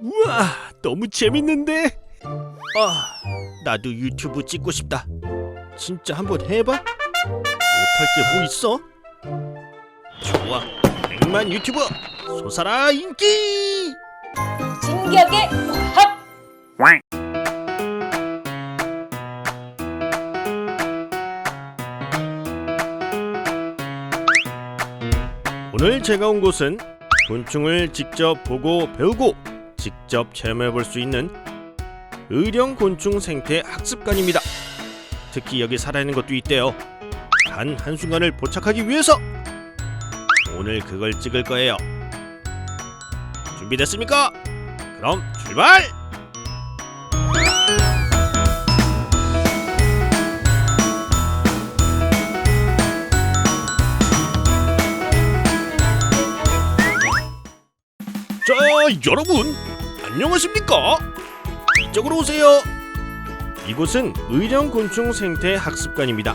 우와, 너무 재밌는데? 아, 나도 유튜브 찍고 싶다. 진짜 한번 해봐. 못할 게 뭐 있어? 좋아, 백만 유튜버 솟아라 인기! 진격의 합! 오늘 제가 온 곳은 곤충을 직접 보고 배우고 직접 체험해 볼 수 있는 의령 곤충 생태 학습관입니다. 특히 여기 살아있는 것도 있대요. 단 한순간을 포착하기 위해서 오늘 그걸 찍을 거예요. 준비됐습니까? 그럼 출발! 자, 여러분 안녕하십니까? 이쪽으로 오세요. 이곳은 의령 곤충 생태 학습관입니다.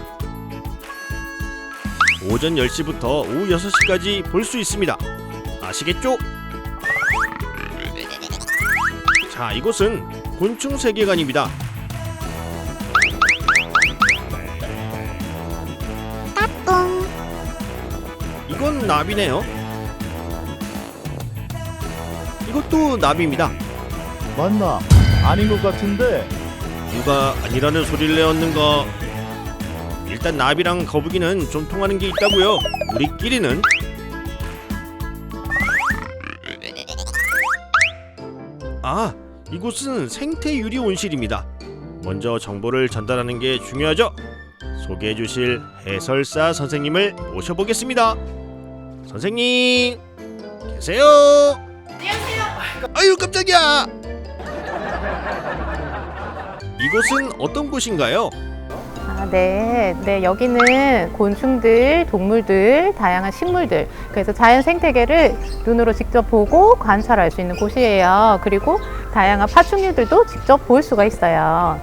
오전 10시부터 오후 6시까지 볼 수 있습니다. 아시겠죠? 자, 이곳은 곤충 세계관입니다. 이건 나비네요. 이것도 나비입니다. 맞나? 아닌 것 같은데 누가 아니라는 소리를 내었는가? 일단 나비랑 거북이는 좀 통하는 게 있다고요. 우리끼리는 아 이곳은 생태 유리 온실입니다. 먼저 정보를 전달하는 게 중요하죠. 소개해 주실 해설사 선생님을 모셔보겠습니다. 선생님 계세요? 안녕하세요. 아유 깜짝이야. 이곳은 어떤 곳인가요? 아, 네. 네, 여기는 곤충들, 동물들, 다양한 식물들. 그래서 자연 생태계를 눈으로 직접 보고 관찰할 수 있는 곳이에요. 그리고 다양한 파충류들도 직접 볼 수가 있어요.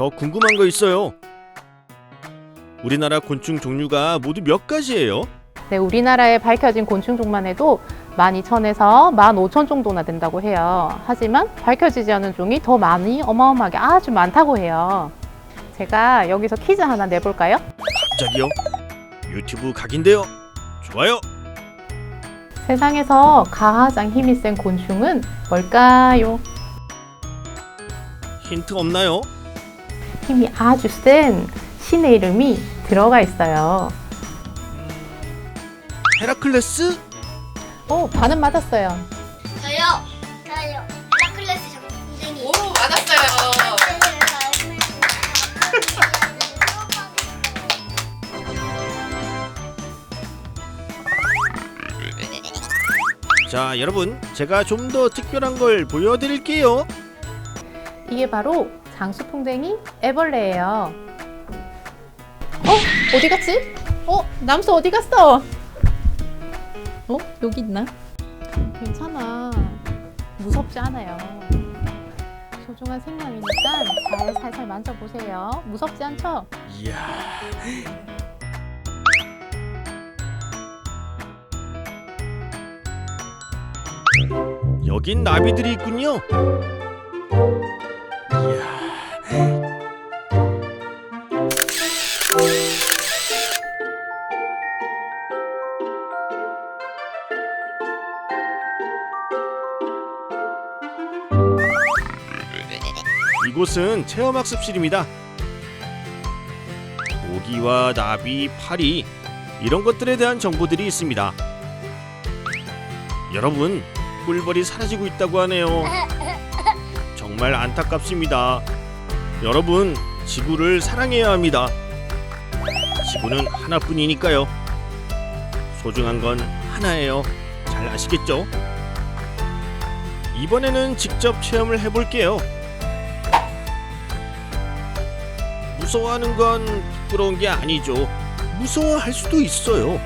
저 궁금한 거 있어요. 우리나라 곤충 종류가 모두 몇 가지예요? 네, 우리나라에 밝혀진 곤충 종만 해도 12,000에서 15,000 정도나 된다고 해요. 하지만 밝혀지지 않은 종이 더 많이 어마어마하게 아주 많다고 해요. 제가 여기서 퀴즈 하나 내볼까요? 갑자기요? 유튜브 각인데요. 좋아요. 세상에서 가장 힘이 센 곤충은 뭘까요? 힌트 없나요? 힘이 아주 센 신의 이름이 들어가 있어요. 헤라클레스? 오, 반은 맞았어요. 저요. 저요. 라클레스 정선생님. 오, 맞았어요. 자, 여러분, 제가 좀 더 특별한 걸 보여드릴게요. 이게 바로 장수풍뎅이 애벌레예요. 어? 어디 갔지? 어? 남수 어디 갔어? 어? 여기 있나? 괜찮아. 무섭지 않아요. 소중한 생명이니까 잘 살살 만져보세요. 무섭지 않죠? 이야, 여긴 나비들이 있군요. 이야, 이곳은 체험학습실입니다. 모기와 나비, 파리 이런 것들에 대한 정보들이 있습니다. 여러분, 꿀벌이 사라지고 있다고 하네요. 정말 안타깝습니다. 여러분, 지구를 사랑해야 합니다. 지구는 하나뿐이니까요. 소중한 건 하나예요. 잘 아시겠죠? 이번에는 직접 체험을 해볼게요. 무서워하는 건 부끄러운 게 아니죠. 무서워할 수도 있어요.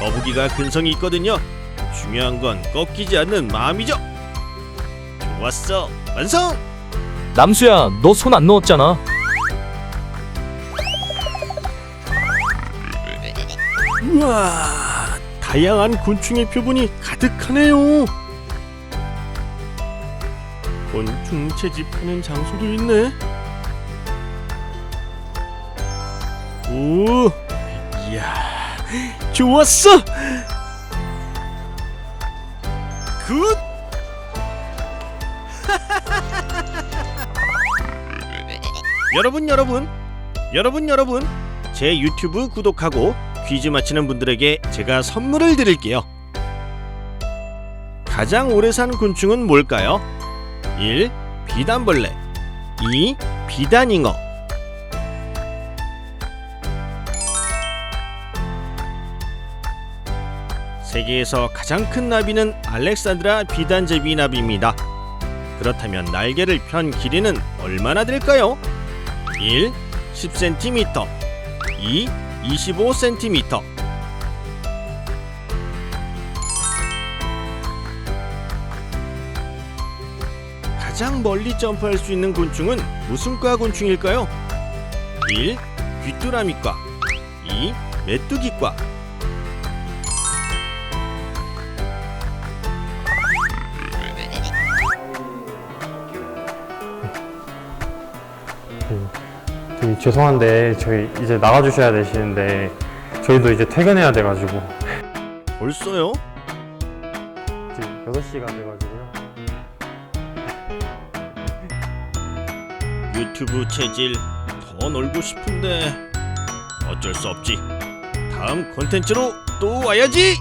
용기가 근성이 있거든요. 중요한 건 꺾이지 않는 마음이죠. 좋았어, 완성! 남수야, 너 손 안 넣었잖아. 우와, 다양한 곤충의 표본이 가득하네요. 곤충 채집하는 장소도 있네. 오, 이야, 좋았어. 굿. 여러분, 여러분, 여러분, 여러분, 제 유튜브 구독하고 퀴즈 맞히는 분들에게 제가 선물을 드릴게요. 가장 오래 산 곤충은 뭘까요? 1. 비단벌레 2. 비단잉어 세계에서 가장 큰 나비는 알렉산드라 비단제비 나비입니다. 그렇다면 날개를 편 길이는 얼마나 될까요? 1. 10cm 2. 25cm 가장 멀리 점프할 수 있는 곤충은 무슨 과 곤충일까요? 1. 귀뚜라미과 2. 메뚜기과 저기 죄송한데 저희 이제 나가주셔야 되시는데 저희도 이제 퇴근해야 돼가지고 벌써요? 지금 6시가 돼가지고요 유튜브 체질 더 놀고 싶은데 어쩔 수 없지. 다음 콘텐츠로 또 와야지